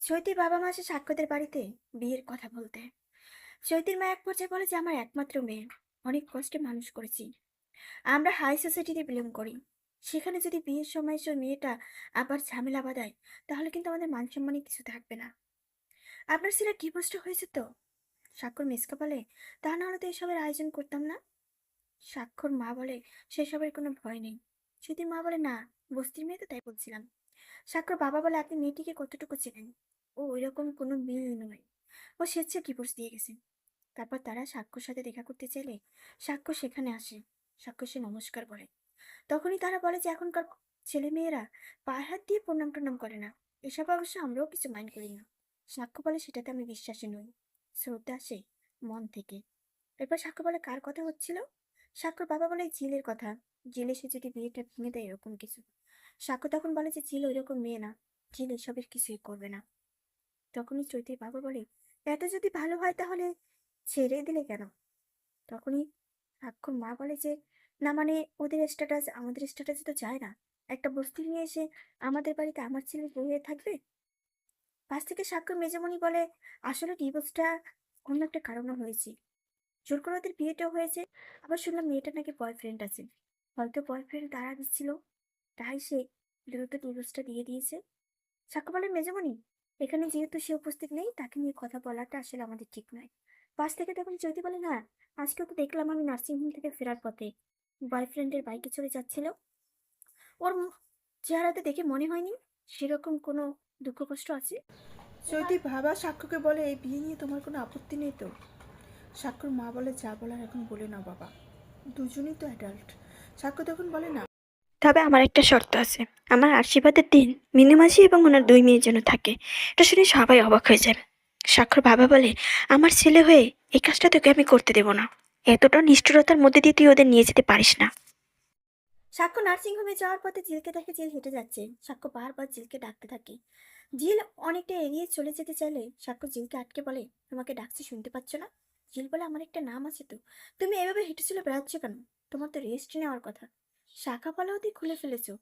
চৈতির বাবা মা আসে বাড়িতে বিয়ের কথা বলতে। চৈতির মা এক পর্যায়ে বলে যে, আমার একমাত্র মেয়ে। অনেক কষ্টে মানুষ করেছি। আমরা হাই সোসাইটিতে বিলং করি। সেখানে যদি বিয়ের সময় সে মেয়েটা আবার ঝামেলা বাঁধায়, তাহলে কিন্তু আমাদের মান সম্মানে কিছু থাকবে না। আপনার ছেলের ডিভোর্সটা হয়েছে তো? স্বাক্ষর মিসকা বলে, তা নাহলে তো এসবের আয়োজন করতাম না? স্বাক্ষর মা বলে, সেসবের কোনো ভয় নেই। যদি মা বলে, না, বস্তির মেয়ে তো তাই বলছিলাম। স্বাক্ষর বাবা বলে আপনি মেয়েটিকে কতটুকু চেনেন? ও ওইরকম কোনো মেয়ে নয়। ও স্বেচ্ছা ডিভোর্স দিয়ে গেছে। তারপর তারা সাক্ষ্যর সাথে দেখা করতে চাইলে সাক্ষ্য সেখানে আসে। সাক্ষ্য সে নমস্কার বলে। তখনই তারা বলে যে এখনকার ছেলে মেয়েরা পায়ে হাত দিয়ে প্রণাম টনাম করে না। এসব অবশ্য আমরাও কিছু মাইন্ড করি না। সাক্ষ্য বলে, সেটাতে আমি বিশ্বাসী নই। শ্রদ্ধা আসে মন থেকে। এরপর সাক্ষ্য বলে, কার কথা হচ্ছিল? সাক্ষর বাবা বলে জিলের কথা। জিলে সে যদি বিয়েটা ভেঙে দেয়, এরকম কিছু। সাক্ষ্য তখন বলে যে জিল ওইরকম মেয়ে না। জিল এসবের কিছুই করবে না। তখনই চৈতির বাবা বলে এত যদি ভালো হয় তাহলে ছেড়ে দিলে কেন? তখনই সাক্ষ্যর মা বলে যে, না মানে ওদের স্ট্যাটাস আমাদের স্ট্যাটাসে তো যায় না। একটা বস্তু নিয়ে এসে আমাদের বাড়িতে আমার ছেলে বউ হয়ে থাকবে? পাশ থেকে সাক্ষ্য মেজমণি বলে, আসলে ডিভোর্সটা অন্য একটা কারণে হয়েছে। জোর করে ওদের বিয়েটাও হয়েছে। আবার শুনলাম মেয়েটা নাকি বয়ফ্রেন্ড আছে। হয়তো বয়ফ্রেন্ড তারা দিচ্ছিল। তাই সে দ্রুত ডিভোর্সটা দিয়ে দিয়েছে। সাক্ষ্য বলে মেজমণি, এখানে যেহেতু সে উপস্থিত নেই, তাকে নিয়ে কথা বলাটা আসলে আমাদের ঠিক নয়। পাশ থেকে তখন চৈতি বলে, না আজকেও তো দেখলাম আমি নার্সিংহোম থেকে ফেরার পথে। বয়ফ্রেন্ডের বাইকে চড়ে যাচ্ছিল। ওর চেহারাতে দেখে মনে হয়নি সেরকম কোনো দুঃখ কষ্ট আছে? চৈতি বাবা সাক্ষ্যকে বলে, এই বিয়ে নিয়ে তোমার কোনো আপত্তি নেই তো? সাক্ষ্যর মা বলে, যা বলার এখন বলে না বাবা। দুজনেই তো অ্যাডাল্ট। সাক্ষ্য তখন বলে, না তবে আমার একটা শর্ত আছে। আমার আশীর্বাদের দিন মিনিমাঝি এবং ওনার দুই মেয়ের জন্য থাকে। এটা শুনে সবাই অবাক হয়ে যায় স্বাক্ষর বাবা বলে, আমার ছেলে হয়ে এই কাজটা তোকে আমি করতে দেব না। এতটা নিষ্ঠুরতার মধ্যে দিয়ে তুই ওদের নিয়ে যেতে পারিস না। সাক্ষ্য নার্সিংহোমে যাওয়ার পথে জিলকে দেখে জিল হেঁটে যাচ্ছে। সাক্ষ্য বারবার জিলকে ডাকতে থাকে। জিল অনেকটা এড়িয়ে চলে যেতে চাইলে সাক্ষ্য জিলকে আটকে বলে, তোমাকে ডাকছি, শুনতে পাচ্ছ না? জিল বলে, আমার একটা নাম আছে তো। তুমি এভাবে হেঁটে চলে বেড়াচ্ছ কেন? তোমার তো রেস্ট নেওয়ার কথা। শাখা পালাও দিয়ে খুলে ফেলেছো।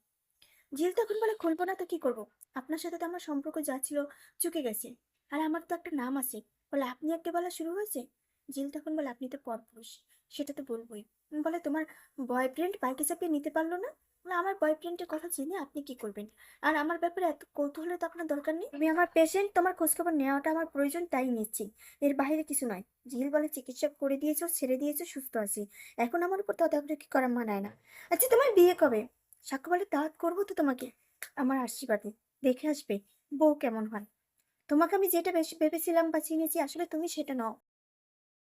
জিল তখন বলে, খুলবো না তো কি করব? আপনার সাথে তো আমার সম্পর্ক যা ছিল চুকে গেছে। আর আমার তো একটা নাম আছে। বলে, আপনি একটা বলা শুরু হয়েছে? জিল তখন বলে, আপনি তো পরপুরুষ, সেটা তো বলবোই। বলে, তোমার বয়ফ্রেন্ড বাইকে চাপিয়ে নিতে পারল না? আমার বয়ফ্রেন্ডের কথা জেনে আপনি কি করবেন? আর আমার ব্যাপারে এত কৌতূহলের তো আপনার দরকার নেই? আমি আমার পেশেন্ট তোমার খোঁজখবর নেওয়াটা আমার প্রয়োজন, তাই নিচ্ছি। এর বাইরে কিছু নয়। ঝিল বলে চিকিৎসা করে দিয়েছ, ছেড়ে দিয়েছ, সুস্থ আছি। এখন আমার উপর তদারকি করা মানায় না। আচ্ছা তোমার বিয়ে কবে? সাক্ষ্য বলে দাওয়াত করব তো তোমাকে? আমার আশীর্বাদে। দেখে আসবে, বউ কেমন হয়। তোমাকে আমি যেটা বেশি ভেবেছিলাম বা চিনেছি, আসলে তুমি সেটা নও।